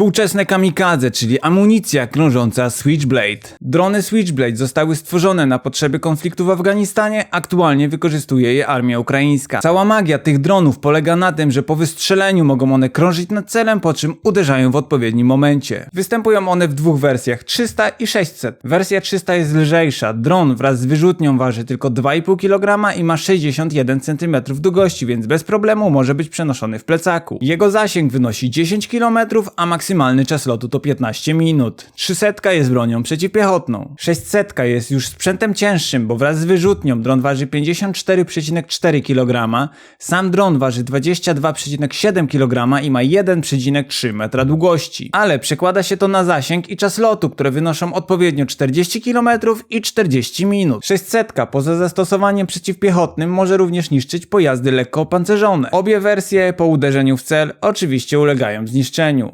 Współczesne kamikadze, czyli amunicja krążąca Switchblade. Drony Switchblade zostały stworzone na potrzeby konfliktu w Afganistanie, aktualnie wykorzystuje je armia ukraińska. Cała magia tych dronów polega na tym, że po wystrzeleniu mogą one krążyć nad celem, po czym uderzają w odpowiednim momencie. Występują one w dwóch wersjach, 300 i 600. Wersja 300 jest lżejsza, dron wraz z wyrzutnią waży tylko 2,5 kg i ma 61 cm długości, więc bez problemu może być przenoszony w plecaku. Jego zasięg wynosi 10 km, a maksymalny czas lotu to 15 minut. 300 jest bronią przeciwpiechotną. 600 jest już sprzętem cięższym, bo wraz z wyrzutnią dron waży 54,4 kg, sam dron waży 22,7 kg i ma 1,3 metra długości. Ale przekłada się to na zasięg i czas lotu, które wynoszą odpowiednio 40 km i 40 minut. 600 poza zastosowaniem przeciwpiechotnym może również niszczyć pojazdy lekko opancerzone. Obie wersje po uderzeniu w cel oczywiście ulegają zniszczeniu.